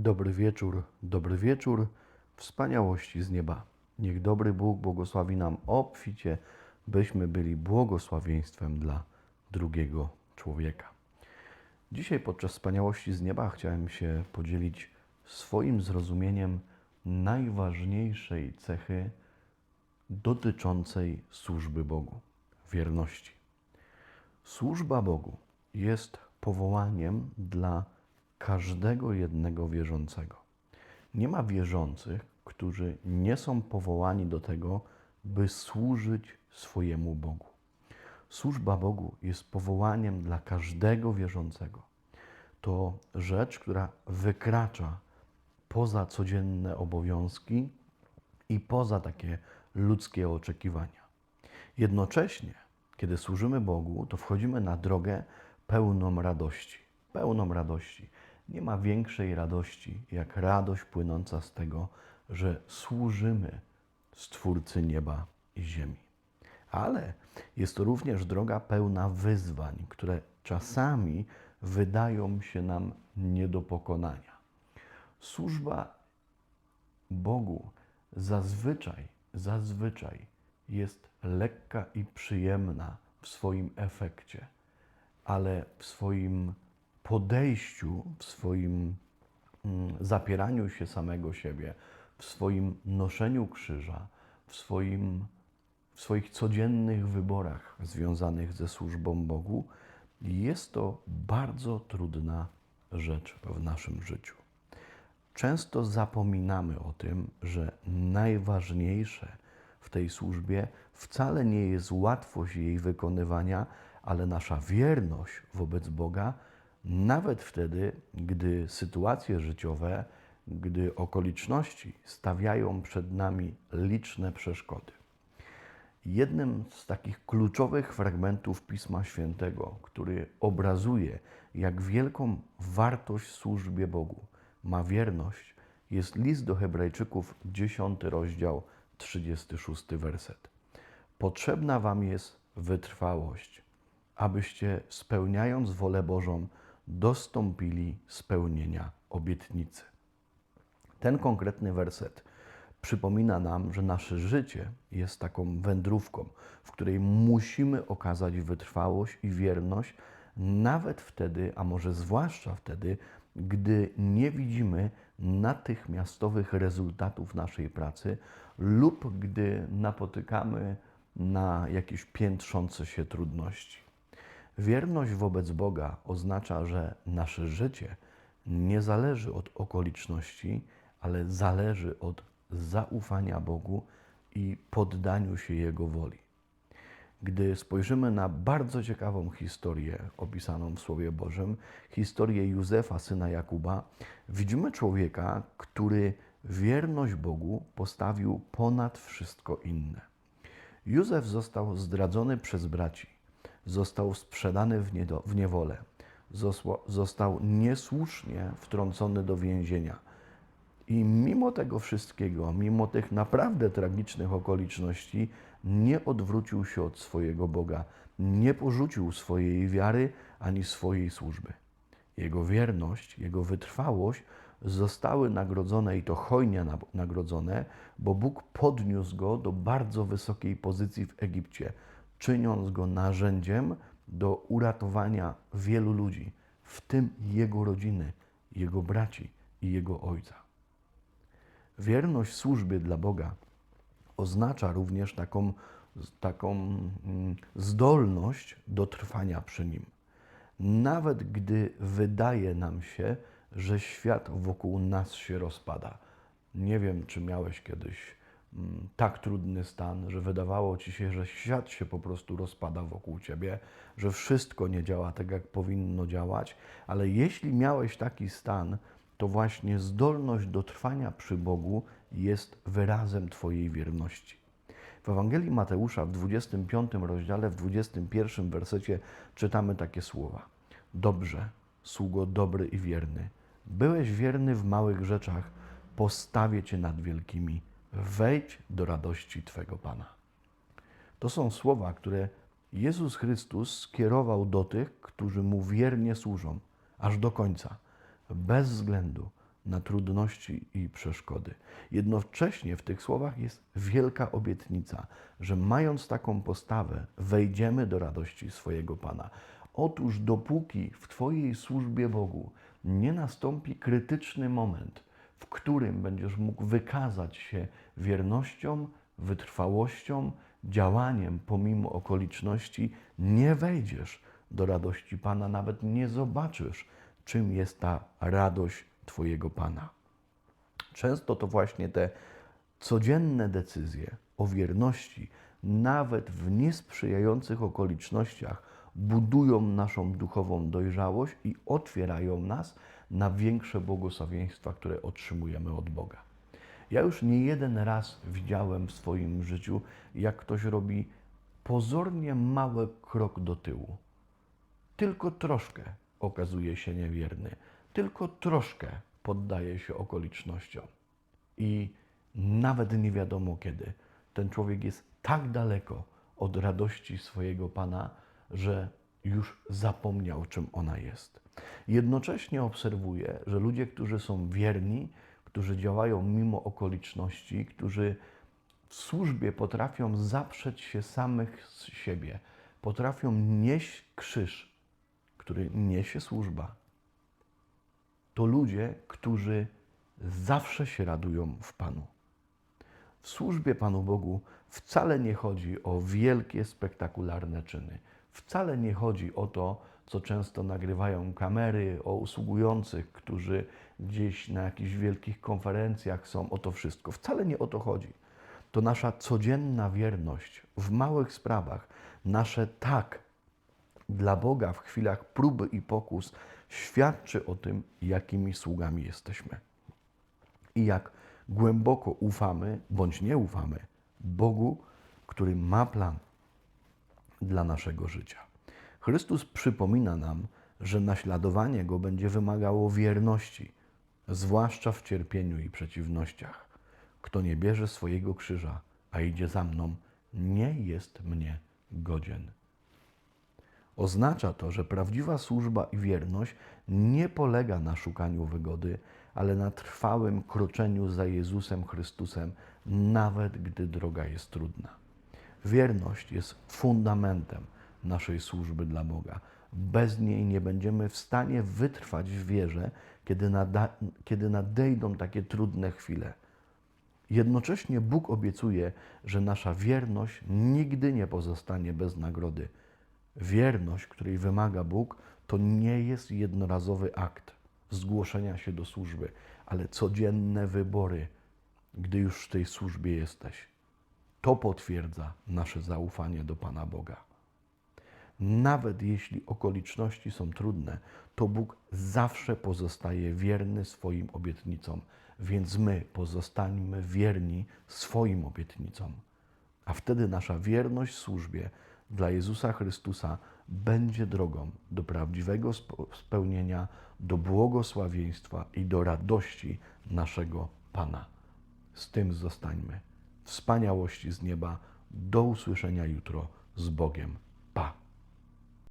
Dobry wieczór, dobry wieczór, wspaniałości z nieba. Niech dobry Bóg błogosławi nam obficie, byśmy byli błogosławieństwem dla drugiego człowieka. Dzisiaj podczas wspaniałości z nieba chciałem się podzielić swoim zrozumieniem najważniejszej cechy dotyczącej służby Bogu wierności. Służba Bogu jest powołaniem dla każdego jednego wierzącego. Nie ma wierzących, którzy nie są powołani do tego, by służyć swojemu Bogu. Służba Bogu jest powołaniem dla każdego wierzącego. To rzecz, która wykracza poza codzienne obowiązki i poza takie ludzkie oczekiwania. Jednocześnie, kiedy służymy Bogu, to wchodzimy na drogę pełną radości. Pełną radości. Nie ma większej radości, jak radość płynąca z tego, że służymy Stwórcy nieba i ziemi. Ale jest to również droga pełna wyzwań, które czasami wydają się nam nie do pokonania. Służba Bogu zazwyczaj, zazwyczaj jest lekka i przyjemna w swoim efekcie, ale w swoim podejściu, w swoim mm, zapieraniu się samego siebie, w swoim noszeniu krzyża, w, swoim, w swoich codziennych wyborach związanych ze służbą Bogu, jest to bardzo trudna rzecz w naszym życiu. Często zapominamy o tym, że najważniejsze w tej służbie wcale nie jest łatwość jej wykonywania, ale nasza wierność wobec Boga, nawet wtedy, gdy sytuacje życiowe, gdy okoliczności stawiają przed nami liczne przeszkody. Jednym z takich kluczowych fragmentów Pisma Świętego, który obrazuje, jak wielką wartość w służbie Bogu ma wierność, jest list do Hebrajczyków, 10 rozdział, 36 werset. Potrzebna Wam jest wytrwałość, abyście spełniając wolę Bożą, dostąpili spełnienia obietnicy. Ten konkretny werset przypomina nam, że nasze życie jest taką wędrówką, w której musimy okazać wytrwałość i wierność, nawet wtedy, a może zwłaszcza wtedy, gdy nie widzimy natychmiastowych rezultatów naszej pracy lub gdy napotykamy na jakieś piętrzące się trudności. Wierność wobec Boga oznacza, że nasze życie nie zależy od okoliczności, ale zależy od zaufania Bogu i poddaniu się Jego woli. Gdy spojrzymy na bardzo ciekawą historię opisaną w Słowie Bożym, historię Józefa, syna Jakuba, widzimy człowieka, który wierność Bogu postawił ponad wszystko inne. Józef został zdradzony przez braci, został sprzedany w niewolę, został niesłusznie wtrącony do więzienia. I mimo tego wszystkiego, mimo tych naprawdę tragicznych okoliczności, nie odwrócił się od swojego Boga, nie porzucił swojej wiary ani swojej służby. Jego wierność, jego wytrwałość zostały nagrodzone i to hojnie nagrodzone, bo Bóg podniósł go do bardzo wysokiej pozycji w Egipcie, czyniąc go narzędziem do uratowania wielu ludzi, w tym jego rodziny, jego braci i jego ojca. Wierność służbie dla Boga oznacza również taką, taką mm, zdolność do trwania przy Nim. Nawet gdy wydaje nam się, że świat wokół nas się rozpada. Nie wiem, czy miałeś kiedyś tak trudny stan, że wydawało ci się, że świat się po prostu rozpada wokół ciebie, że wszystko nie działa tak, jak powinno działać, ale jeśli miałeś taki stan, to właśnie zdolność do trwania przy Bogu jest wyrazem Twojej wierności. W Ewangelii Mateusza w 25 rozdziale, w 21 wersecie czytamy takie słowa. Dobrze, sługo dobry i wierny. Byłeś wierny w małych rzeczach, postawię Cię nad wielkimi. Wejdź do radości Twego Pana. To są słowa, które Jezus Chrystus skierował do tych, którzy Mu wiernie służą, aż do końca bez względu na trudności i przeszkody. Jednocześnie w tych słowach jest wielka obietnica, że mając taką postawę, wejdziemy do radości swojego Pana. Otóż dopóki w Twojej służbie Bogu nie nastąpi krytyczny moment, w którym będziesz mógł wykazać się wiernością, wytrwałością, działaniem pomimo okoliczności, nie wejdziesz do radości Pana, nawet nie zobaczysz, czym jest ta radość Twojego Pana. Często to właśnie te codzienne decyzje o wierności, nawet w niesprzyjających okolicznościach, budują naszą duchową dojrzałość i otwierają nas na większe błogosławieństwa, które otrzymujemy od Boga. Ja już nie jeden raz widziałem w swoim życiu, jak ktoś robi pozornie mały krok do tyłu. Tylko troszkę okazuje się niewierny, tylko troszkę poddaje się okolicznościom. I nawet nie wiadomo kiedy ten człowiek jest tak daleko od radości swojego Pana, że już zapomniał, czym ona jest. Jednocześnie obserwuję, że ludzie, którzy są wierni, którzy działają mimo okoliczności, którzy w służbie potrafią zaprzeć się samych z siebie, potrafią nieść krzyż, który niesie służba, to ludzie, którzy zawsze się radują w Panu. W służbie Panu Bogu wcale nie chodzi o wielkie, spektakularne czyny. Wcale nie chodzi o to, co często nagrywają kamery, o usługujących, którzy gdzieś na jakichś wielkich konferencjach są, o to wszystko. Wcale nie o to chodzi. To nasza codzienna wierność w małych sprawach, nasze tak dla Boga w chwilach próby i pokus świadczy o tym, jakimi sługami jesteśmy. I jak głęboko ufamy bądź nie ufamy Bogu, który ma plan dla naszego życia. Chrystus przypomina nam, że naśladowanie Go będzie wymagało wierności, zwłaszcza w cierpieniu i przeciwnościach. Kto nie bierze swojego krzyża, a idzie za mną, nie jest mnie godzien. Oznacza to, że prawdziwa służba i wierność nie polega na szukaniu wygody, ale na trwałym kroczeniu za Jezusem Chrystusem, nawet gdy droga jest trudna. Wierność jest fundamentem naszej służby dla Boga. Bez niej nie będziemy w stanie wytrwać w wierze, kiedy, nada, kiedy nadejdą takie trudne chwile. Jednocześnie Bóg obiecuje, że nasza wierność nigdy nie pozostanie bez nagrody. Wierność, której wymaga Bóg, to nie jest jednorazowy akt zgłoszenia się do służby, ale codzienne wybory, gdy już w tej służbie jesteś. To potwierdza nasze zaufanie do Pana Boga. Nawet jeśli okoliczności są trudne, to Bóg zawsze pozostaje wierny swoim obietnicom, więc my pozostańmy wierni swoim obietnicom. A wtedy nasza wierność służbie dla Jezusa Chrystusa będzie drogą do prawdziwego spełnienia, do błogosławieństwa i do radości naszego Pana. Z tym zostańmy. Wspaniałości z nieba. Do usłyszenia jutro z Bogiem.